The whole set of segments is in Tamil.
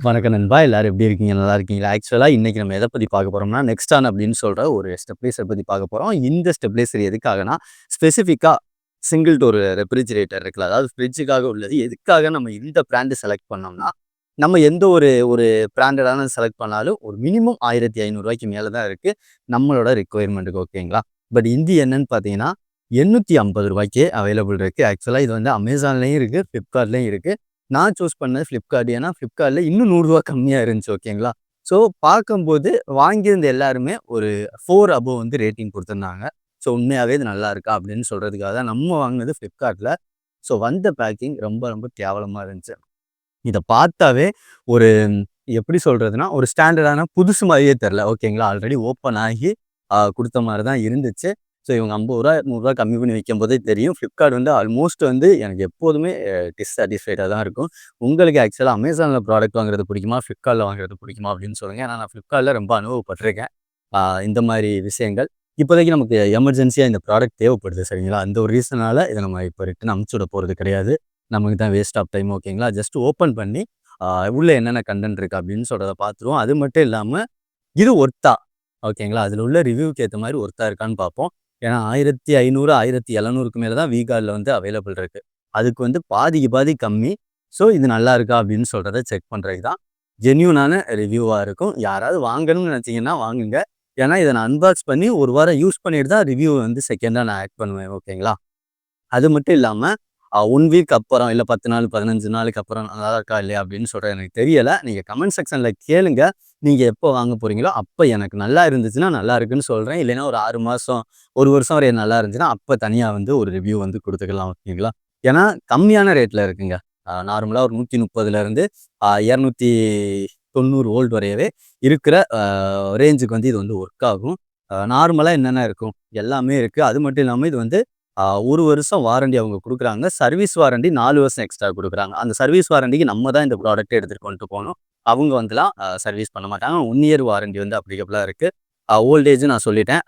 வணக்கம் நண்பா. எல்லாரும் எப்படி இருக்கீங்க? நல்லா இருக்கீங்களா? ஆக்சுவலாக இன்னைக்கு நம்ம எதை பற்றி பார்க்க போகிறோம்னா நெக்ஸ்ட் ஆன் அப்படின்னு சொல்கிற ஒரு ஸ்டெப்லேசர் பற்றி பார்க்க போகிறோம் இந்த ஸ்டெப்லேசர் எதுக்காகனா ஸ்பெசிஃபிக்காக சிங்கிள் டோர் ரெஃப்ரிஜிரேட்டர் இருக்குல்ல அதாவது ஃப்ரிட்ஜுக்காக உள்ளது எதுக்காக நம்ம இந்த பிராண்டு செலக்ட் பண்ணோம்னா நம்ம எந்த ஒரு ஒரு பிராண்டடான செலக்ட் பண்ணாலும் ஒரு மினிமம் ஆயிரத்தி ஐநூறுரூவாய்க்கு மேலே தான் இருக்குது நம்மளோட ரெக்குவயர்மெண்ட்டுக்கு ஓகேங்களா பட் இந்தி என்னன்னு பார்த்தீங்கன்னா எண்ணூற்றி ஐம்பது ரூபாய்க்கு அவைலபிள் இருக்குது ஆக்சுவலாக இது வந்து அமேசான்லேயும் இருக்குது ஃப்ளிப்கார்ட்லேயும் இருக்குது நான் சூஸ் பண்ணது ஃப்ளிப்கார்ட் ஏன்னா ஃப்ளிப்கார்ட்டில் இன்னும் நூறுரூவா கம்மியாக இருந்துச்சு ஓகேங்களா? ஸோ பார்க்கும்போது வாங்கியிருந்த எல்லாருமே ஒரு ஃபோர் அபோவ் வந்து ரேட்டிங் கொடுத்துருந்தாங்க. ஸோ உண்மையாகவே இது நல்லா இருக்கா அப்படின்னு சொல்கிறதுக்காக தான் நம்ம வாங்கினது ஃப்ளிப்கார்ட்டில் ஸோ வந்த பேக்கிங் ரொம்ப ரொம்ப கேவலமாக இருந்துச்சு. இதை பார்த்தாவே ஒரு எப்படி சொல்கிறதுனா ஒரு ஸ்டாண்டர்டான புதுசு மாதிரியே தெரில ஓகேங்களா? ஆல்ரெடி ஓப்பன் ஆகி கொடுத்த மாதிரி தான் இருந்துச்சு. ஸோ இவங்க ஐம்பது ரூபா நூறுரூவா கம்மி பண்ணி வைக்கும் போதே தெரியும். ஃப்ளிப்கார்ட் வந்து ஆல்மோஸ்ட் வந்து எனக்கு எப்போதுமே டிஸ்சாட்டிஸ்ஃபைடாக தான் இருக்கும். உங்களுக்கு ஆக்சுவலாக அமேசானில் ப்ராடக்ட் வாங்குறது பிடிக்குமா? ஃப்ளிப்கார்ட்டில் வாங்குறது பிடிக்குமா? அப்படின்னு சொல்லுங்கள் ஏன்னா நான் ஃப்ளிப்கார்ட்டில் ரொம்ப அனுபவப்பட்டிருக்கேன். இந்த மாதிரி விஷயங்கள். இப்போதைக்கு நமக்கு எமர்ஜென்சியாக இந்த ப்ராடக்ட் தேவைப்படுது சரிங்களா? அந்த ஒரு ரீசனால் இதை நம்ம இப்போ ரிட்டன் அமுச்சு விட போகிறது கிடையாது. நமக்கு தான் வேஸ்ட் ஆஃப் டைம் ஓகேங்களா ஜஸ்ட் ஓப்பன் பண்ணி உள்ளே என்னென்ன கண்டென்ட் இருக்குது அப்படின்னு சொல்கிறத பார்த்துருவோம். அது மட்டும் இல்லாமல் இது ஒர்த்தா ஓகேங்களா அதில் உள்ள ரிவ்யூக்கு ஏற்ற மாதிரி ஒர்த்தா இருக்கான்னு பார்ப்போம். ஏன்னா ஆயிரத்தி ஐநூறு ஆயிரத்தி எழுநூறுக்கு மேலே தான் வீகார்டில் வந்து அவைலபிள் இருக்குது அதுக்கு வந்து பாதிக்கு பாதி கம்மி. ஸோ இது நல்லா இருக்கா அப்படின்னு சொல்கிறத செக் பண்ணுறது தான். ஜென்யூனான ரிவ்யூவாக இருக்கும். யாராவது வாங்கணும்னு நினச்சிங்கன்னா வாங்குங்க. ஏன்னா இதை நான் அன்பாக்ஸ் பண்ணி ஒரு வாரம் யூஸ் பண்ணிட்டு தான் ரிவ்யூ வந்து செகண்டாக நான் ஆட் பண்ணுவேன். ஓகேங்களா அது மட்டும் இல்லாமல் ஒன் வீக் அப்புறம் இல்லை பத்து நாள் பதினஞ்சு நாளுக்கு அப்புறம் நல்லா இருக்கா இல்லையா? அப்படின்னு சொல்கிற எனக்கு தெரியலை. நீங்கள் கமெண்ட் செக்ஷனில் கேளுங்க. நீங்கள் எப்போ வாங்க போகிறீங்களோ அப்போ எனக்கு நல்லா இருந்துச்சுன்னா நல்லா இருக்குன்னு சொல்கிறேன் இல்லைன்னா ஒரு ஆறு மாதம் ஒரு வருஷம் வரைய நல்லா இருந்துச்சுன்னா அப்போ தனியாக வந்து ஒரு ரிவ்யூ வந்து கொடுத்துக்கலாம் ஓகேங்களா? ஏன்னா கம்மியான ரேட்டில் இருக்குங்க. நார்மலாக ஒரு நூற்றி முப்பதுலேருந்து இரநூத்தி தொண்ணூறு ஓல்ட் வரையவே இருக்கிற ரேஞ்சுக்கு வந்து இது வந்து ஒர்க் ஆகும். நார்மலாக என்னென்ன இருக்கும்? எல்லாமே இருக்குது அது மட்டும் இல்லாமல் இது வந்து ஒரு வருஷம் வாரண்டி அவங்க கொடுக்குறாங்க. சர்வீஸ் வாரண்டி நாலு வருஷம் எக்ஸ்ட்ரா கொடுக்குறாங்க. அந்த சர்வீஸ் வாரண்டிக்கு நம்ம தான் இந்த ப்ராடக்ட் எடுத்துகிட்டு கொண்டு போகணும். அவங்க வந்துலாம் சர்வீஸ் பண்ண மாட்டாங்க. ஒன் இயர் வாரண்டி வந்து அப்ளிகபிளாக இருக்குது ஓல்டேஜ் நான் சொல்லிட்டேன்.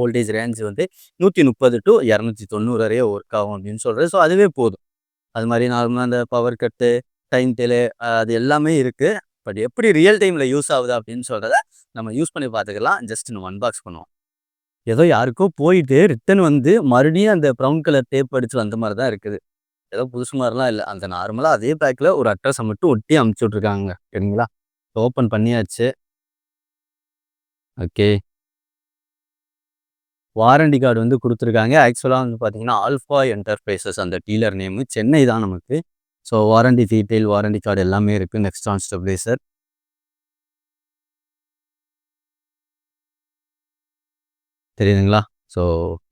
ஓல்டேஜ் ரேஞ்ச் வந்து நூற்றி முப்பது டு இரநூத்தி தொண்ணூறு வரையே ஒர்க் ஆகும் அப்படின்னு சொல்கிறேன் ஸோ அதுவே போதும். அது மாதிரி நார்மலாக அந்த பவர் கட்டு டைம் டெலே அது எல்லாமே இருக்குது பட் எப்படி ரியல் டைமில் யூஸ் ஆகுது அப்படின்னு சொல்கிறத நம்ம யூஸ் பண்ணி பார்த்துக்கலாம். ஜஸ்ட் நம்ம அன்பாக்ஸ் பண்ணுவோம். ஏதோ யாருக்கோ போயிட்டு ரிட்டன் வந்து மறுபடியும் அந்த ப்ரௌன் கலர் டேப் அடிச்சு வந்த மாதிரி தான் இருக்குது. ஏதோ புதுசு மாதிரிலாம் இல்லை. அந்த நார்மலாக அதே பேக்கில் ஒரு அட்ரஸை மட்டும் ஒட்டி அமுச்சு விட்ருக்காங்க சரிங்களா? ஓப்பன் பண்ணியாச்சு. ஓகே. வாரண்டி கார்டு வந்து கொடுத்துருக்காங்க. ஆக்சுவலாக வந்து பார்த்தீங்கன்னா ஆல்ஃபா என்டர்பிரைசஸ் அந்த டீலர் நேமு சென்னை தான் நமக்கு. So warranty detail warranty card எல்லாமே இருக்குது நெக்ஸ்ட் ஆன் ஸ்டெபிளைசர் தெரியுதுங்களா? ஸோ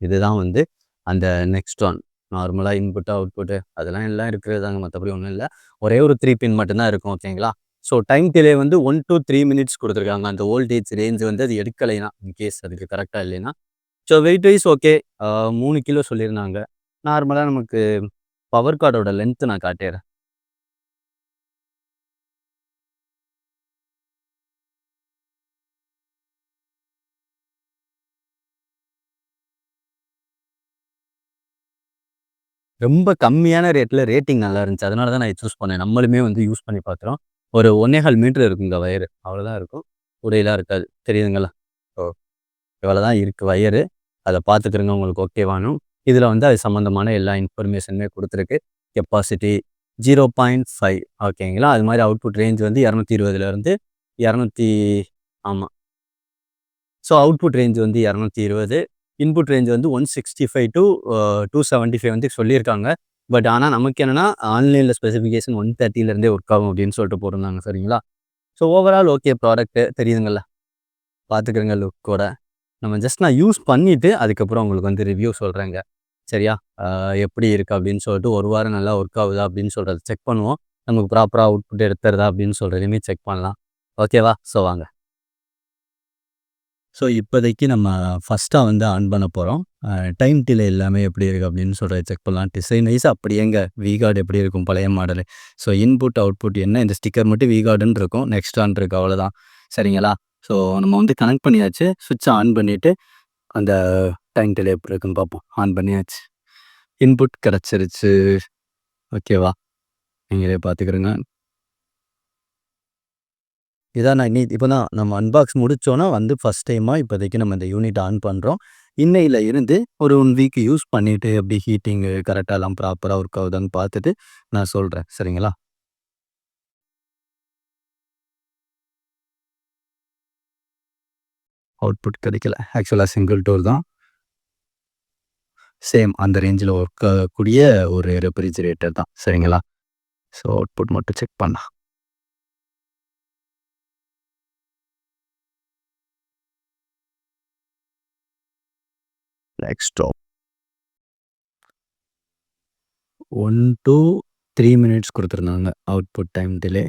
இதுதான் வந்து அந்த நெக்ஸ்ட் ஒன் நார்மலாக இன்புட்டு அவுட்புட்டு அதெல்லாம் எல்லாம் இருக்கிறது தாங்க மற்றபடி ஒன்றும் இல்லை. ஒரே ஒரு த்ரீ பின் மட்டும்தான் இருக்கும் ஓகேங்களா ஸோ டைம் டிலே வந்து ஒன் டு த்ரீ மினிட்ஸ் கொடுத்துருக்காங்க. அந்த வோல்டேஜ் ரேஞ்ச் வந்து அது எடுக்கலைனா இன்கேஸ் அதுக்கு கரெக்டாக இல்லைன்னா. ஸோ வெயிட் வைஸ் ஓகே மூணு கிலோ சொல்லியிருந்தாங்க. நார்மலாக நமக்கு பவர் கார்டோட லென்த்து நான் காட்டிடுறேன் ரொம்ப கம்மியான ரேட்டில் ரேட்டிங் நல்லா இருந்துச்சு. அதனால தான் நான் சூஸ் பண்ணேன். நம்மளுமே வந்து யூஸ் பண்ணி பார்த்துறோம் ஒரு ஒன்னேகால் மீட்டர் இருக்குங்க வயர். அவ்வளோதான் இருக்கும். உடையெல்லாம் இருக்காது. தெரியுதுங்களா? ஓ இவ்வளோ தான் இருக்குது வயரு. அதை பார்த்துக்கிறங்க உங்களுக்கு ஓகேவானும் இதில் வந்து அது சம்மந்தமான எல்லா இன்ஃபர்மேஷனுமே கொடுத்துருக்கு. கெப்பாசிட்டி ஜீரோ பாயிண்ட் ஃபைவ் ஓகேங்களா அது மாதிரி அவுட்புட் ரேஞ்ச் வந்து இரநூத்தி இருபதுலேருந்து இரநூத்தி ஆமாம் ஸோ அவுட்புட் ரேஞ்ச் வந்து இரநூத்தி இருபது. இன்புட் ரேஞ்ச் வந்து one sixty five to two seventy five வந்து சொல்லியிருக்காங்க. பட் ஆனால் நமக்கு என்னென்னா ஆன்லைனில் ஸ்பெசிஃபிகேஷன் ஒன் தேர்ட்டிலேருந்தே ஒர்க் ஆகும் அப்படின்னு சொல்லிட்டு போட்டிருந்தாங்க சரிங்களா? ஸோ ஓவரால் ஓகே ப்ராடக்ட்டு தெரியுதுங்கள பார்த்துக்கிறங்க லுக்கோட நம்ம ஜஸ்ட் நான் யூஸ் பண்ணிவிட்டு அதுக்கப்புறம் உங்களுக்கு வந்து ரிவ்யூ சொல்கிறேங்க சரியா? எப்படி இருக்குது அப்படின்னு சொல்லிட்டு ஒரு வாரம் நல்லா ஒர்க் ஆகுதா அப்படின்னு சொல்கிறத செக் பண்ணுவோம். நமக்கு ப்ராப்பராக அவுட்புட் எடுத்துறதா அப்படின்னு சொல்கிறதையுமே செக் பண்ணலாம். ஓகேவா ஸோ வாங்க. ஸோ இப்போதைக்கு நம்ம ஃபஸ்ட்டாக வந்து ஆன் பண்ண போகிறோம் டைம் டிலே எல்லாமே எப்படி இருக்குது அப்படின்னு சொல்கிறத செக் பண்ணலாம். டிசைன் வைஸ் அப்படியேங்க எங்கே? விகார்டு எப்படி இருக்கும்? பழைய மாடலு ஸோ இன்புட் அவுட்புட் என்ன? இந்த ஸ்டிக்கர் மட்டும் விகார்டுன்னு இருக்கும். நெக்ஸ்ட் ஆன் இருக்குது அவ்வளோதான் சரிங்களா? ஸோ நம்ம வந்து கனெக்ட் பண்ணியாச்சு. சுவிட்சை ஆன் பண்ணிவிட்டு அந்த டைம் டிலே எப்படி இருக்குன்னு பார்ப்போம். ஆன் பண்ணியாச்சு. இன்புட் கிடச்சிருச்சு. ஓகேவா நீங்களே பார்த்துக்கிறேங்க. இதான் நான் இன்னி இப்போ தான் நம்ம அன்பாக்ஸ் முடித்தோன்னா வந்து ஃபஸ்ட் டைமாக இப்போதைக்கு நம்ம இந்த யூனிட் ஆன் பண்ணுறோம் இன்னையில் இருந்து ஒரு ஒன் வீக் யூஸ் பண்ணிவிட்டு அப்படி ஹீட்டிங்கு கரெக்டாக எல்லாம் ப்ராப்பராக ஒர்க் ஆகுதான்னு பார்த்துட்டு நான் சொல்கிறேன் சரிங்களா? அவுட்புட் கிடைக்கல. ஆக்சுவலாக சிங்கிள் டோர் தான். சேம் அந்த ரேஞ்சில் ஒர்க் ஆகக்கூடிய ஒரு ரெஃப்ரிஜிரேட்டர் தான். சரிங்களா? ஸோ அவுட்புட் மட்டும் செக் பண்ணலாம். Next one two three minutes கொடுத்துருந்தாங்க. அவுட்புட் டைம் டிலே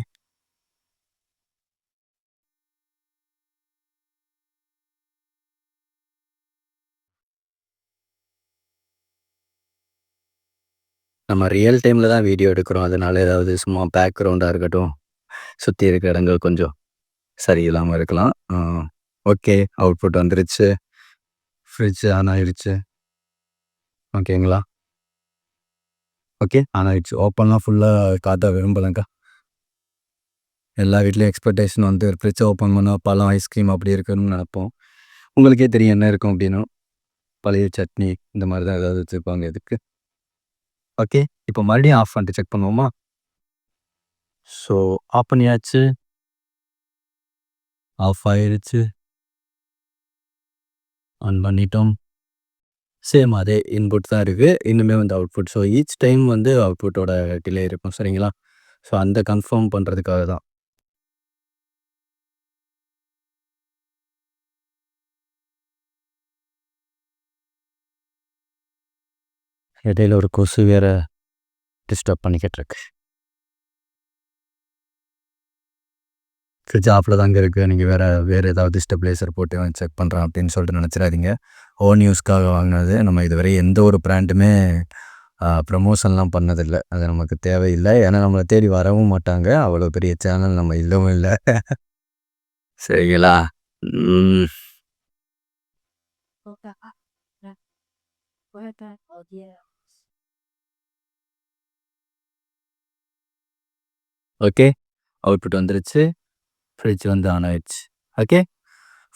நம்ம ரியல் டைமில் தான் வீடியோ எடுக்கிறோம். அதனால ஏதாவது சும்மா பேக்ரவுண்டாக இருக்கட்டும். சுற்றி இருக்கிற இடங்கள் கொஞ்சம் சரியில்லாமல் இருக்கலாம். ஓகே அவுட்புட் வந்துருச்சு. ஃப்ரிட்ஜ் ஆன் ஆயிடுச்சு ஓகேங்களா? ஓகே ஆன் ஆயிடுச்சு ஓப்பன்லாம் ஃபுல்லாக காற்றாக விரும்பலங்க்கா எல்லா வீட்லேயும் எக்ஸ்பெக்டேஷன் வந்து ஃப்ரிட்ஜ் ஓப்பன் பண்ணால் பழம் ஐஸ்கிரீம் அப்படி இருக்கணும்னு நினப்போம். உங்களுக்கே தெரியும் என்ன இருக்கும் அப்படின்னா பழைய சட்னி இந்த மாதிரி தான் ஏதாவது வச்சுருப்பாங்க இதுக்கு ஓகே இப்போ மறுபடியும் ஆஃப் பண்ணிட்டு செக் பண்ணுவோமா? ஸோ ஆஃப் பண்ணியாச்சு. ஆஃப் ஆயிடுச்சு ஆன் பண்ணிட்டோம். சேம் அதே இன்புட் தான் இருக்குது இன்னுமே வந்து அவுட்புட் ஸோ ஈச் டைம் வந்து அவுட்புட்டோட டிலே இருக்கும். சரிங்களா? ஸோ அந்த கன்ஃபார்ம் பண்ணுறதுக்காக தான். இடையில ஒரு கொசு வேற டிஸ்டர்ப் பண்ணிக்கிட்டு இருக்கு. ஃப்ரிட்ஜ் ஆஃபில் தாங்க இருக்குது நீங்கள் வேறு வேறு ஏதாவது ஸ்டெப்லைசர் போட்டு செக் பண்ணுறேன் அப்படின்னு சொல்லிட்டு நினச்சிடாதீங்க. ஓன் யூஸ்க்காக வாங்கினது. நம்ம இதுவரை எந்த ஒரு ப்ராண்டுமே ப்ரமோஷன்லாம் பண்ணதில்லை. அது நமக்கு தேவையில்லை. ஏன்னா நம்மளை தேடி வரவும் மாட்டாங்க. அவ்வளோ பெரிய சேனல் நம்ம இல்லவும் இல்லை. சரிங்களா? ஓகே. அவுட்புட் வந்துருச்சு. ஃப்ரிட்ஜ் வந்து ஆன் ஆயிடுச்சு. ஓகே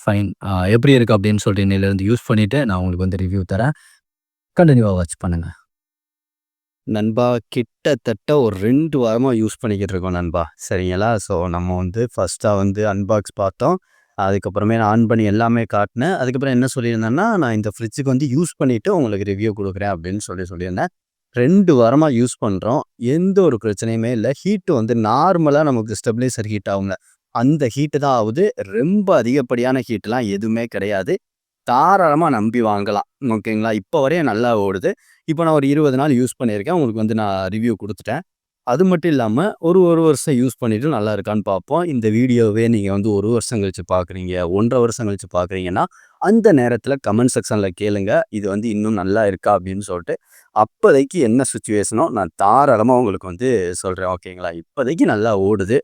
ஃபைன் எப்படி இருக்குது அப்படின்னு சொல்லிட்டு இன்னிலேருந்து யூஸ் பண்ணிவிட்டு நான் உங்களுக்கு வந்து ரிவ்யூ தரேன். கண்டினியூவாக வாட்ச் பண்ணுங்கள் நண்பா கிட்டத்தட்ட ஒரு ரெண்டு வாரமாக யூஸ் பண்ணிக்கிட்டு இருக்கோம் நண்பா. சரிங்களா? ஸோ நம்ம வந்து ஃபஸ்ட்டாக வந்து அன்பாக்ஸ் பார்த்தோம். அதுக்கப்புறமே நான் ஆன் பண்ணி எல்லாமே காட்டினேன். அதுக்கப்புறம் என்ன சொல்லியிருந்தேன்னா நான் இந்த ஃப்ரிட்ஜுக்கு வந்து யூஸ் பண்ணிவிட்டு உங்களுக்கு ரிவ்யூ கொடுக்குறேன் அப்படின்னு சொல்லி சொல்லியிருந்தேன். ரெண்டு வாரமாக யூஸ் பண்ணுறோம் எந்த ஒரு பிரச்சனையுமே இல்லை. ஹீட்டு வந்து நார்மலாக நமக்கு ஸ்டெபிலைசர் ஹீட் ஆகுங்க அந்த ஹீட்டு தான் ஆகுது ரொம்ப அதிகப்படியான ஹீட்லாம் எதுவுமே கிடையாது. தாராளமாக நம்பி வாங்கலாம். ஓகேங்களா இப்போ வரையும் நல்லா ஓடுது. இப்போ நான் ஒரு இருபது நாள் யூஸ் பண்ணியிருக்கேன். உங்களுக்கு வந்து நான் ரிவ்யூ கொடுத்துட்டேன். அது மட்டும் இல்லாமல் ஒரு ஒரு வருஷம் யூஸ் பண்ணிவிட்டு நல்லா இருக்கான்னு பார்ப்போம். இந்த வீடியோவே நீங்கள் வந்து ஒரு வருஷம் கழித்து பார்க்குறீங்க ஒன்றரை வருஷம் கழித்து பார்க்குறீங்கன்னா அந்த நேரத்தில் கமெண்ட் செக்ஷனில் கேளுங்க. இது வந்து இன்னும் நல்லா இருக்கா அப்படின்னு சொல்லிட்டு அப்போதைக்கு என்ன சுச்சுவேஷனோ நான் தாராளமாக உங்களுக்கு வந்து சொல்கிறேன் ஓகேங்களா இப்போதைக்கு நல்லா ஓடுது.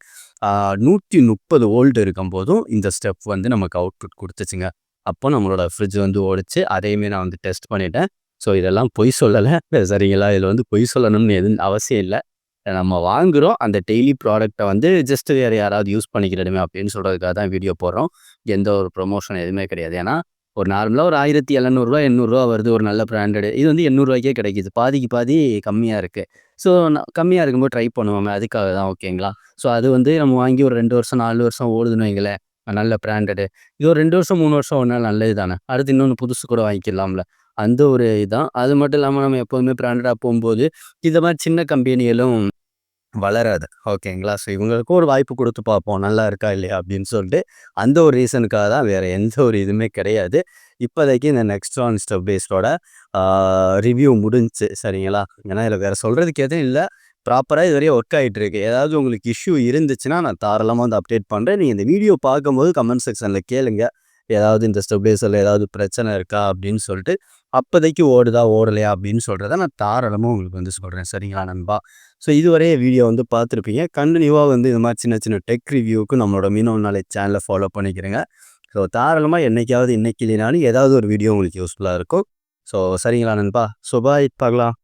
நூற்றி முப்பது ஓல்டு இருக்கும்போதும் இந்த ஸ்டெப் வந்து நமக்கு அவுட்புட் கொடுத்துச்சுங்க. அப்போ நம்மளோட ஃப்ரிட்ஜ் வந்து ஓடிச்சு. அதையுமே நான் வந்து டெஸ்ட் பண்ணிட்டேன். ஸோ இதெல்லாம் பொய் சொல்லலை. சரிங்களா? இதில் வந்து பொய் சொல்லணும்னு எதுவும் அவசியம் இல்லை. நம்ம வாங்குகிறோம் அந்த டெய்லி ப்ராடக்ட்டை வந்து ஜஸ்ட் வேறு யாராவது யூஸ் பண்ணிக்கிறதுமே அப்படின்னு சொல்கிறதுக்காக தான் வீடியோ போடுறோம். எந்த ஒரு ப்ரொமோஷன் எதுவுமே கிடையாது. ஏன்னா ஒரு நார்மலாக ஒரு ஆயிரத்தி எழுநூறுவா எண்ணூறுரூவா வருது ஒரு நல்ல ப்ராண்டடு இது வந்து எண்ணூறுவாய்க்கே கிடைக்கிது. பாதிக்கு பாதி கம்மியாக இருக்குது ஸோ நான் கம்மியாக இருக்கும்போது ட்ரை பண்ணுவோமே அதுக்காக தான் ஓகேங்களா ஸோ அது வந்து நம்ம வாங்கி ஒரு ரெண்டு வருஷம் நாலு வருஷம் ஓடுதுன்னு வைங்களேன் நல்ல ப்ராண்டடு இது ஒரு ரெண்டு வருஷம் மூணு வருஷம் ஒரு நல்லது தானே அடுத்து இன்னொன்று புதுசு கூட வாங்கிக்கலாம்ல. அந்த ஒரு இதுதான். அது மட்டும் இல்லாமல் நம்ம எப்போதுமே ப்ராண்டடாக போகும்போது இந்த மாதிரி சின்ன கம்பெனிகளும் வளராது. ஓகேங்களா? ஸோ இவங்களுக்கும் ஒரு வாய்ப்பு கொடுத்து பார்ப்போம். நல்லா இருக்கா இல்லையா? அப்படின்னு சொல்லிட்டு அந்த ஒரு ரீசனுக்காக தான் வேறு எந்த ஒரு இதுவுமே கிடையாது. இப்போதைக்கு இந்த நெக்ஸ்ட் ஆன் ஸ்டெப் பேஸ்டோட ரிவ்யூ முடிஞ்சு சரிங்களா? ஏன்னா இதில் வேறு சொல்கிறதுக்கு எதுவும் இல்லை. ப்ராப்பராக இது வரையும் ஒர்க் ஆகிட்டு இருக்கு. ஏதாவது உங்களுக்கு இஷ்யூ இருந்துச்சுன்னா நான் தாராளமாக வந்து அப்டேட் பண்ணுறேன் நீங்கள் இந்த வீடியோ பார்க்கும்போது கமெண்ட் செக்ஷனில் கேளுங்கள் ஏதாவது இந்த ஸ்டெபிலைசரில் ஏதாவது பிரச்சனை இருக்கா அப்படின்னு சொல்லிட்டு அப்போதைக்கு ஓடுதா ஓடலையா அப்படின்னு சொல்கிறத நான் தாராளமாக உங்களுக்கு வந்து சொல்கிறேன் சரிங்களா நண்பா? ஸோ இதுவரையே வீடியோ வந்து பார்த்துருப்பீங்க. கண்டினியூவாக வந்து இது மாதிரி சின்ன சின்ன டெக் ரிவ்யூவுக்கு நம்மளோட மீனவ நாலேஜ் சேனலை ஃபாலோ பண்ணிக்கிறேங்க. ஸோ தாராளமாக என்றைக்காவது இன்னைக்கு இல்லைனாலும் ஏதாவது ஒரு வீடியோ உங்களுக்கு யூஸ்ஃபுல்லாக இருக்கும். ஸோ சரிங்களா நண்பா? சுபாய் பார்க்கலாம்.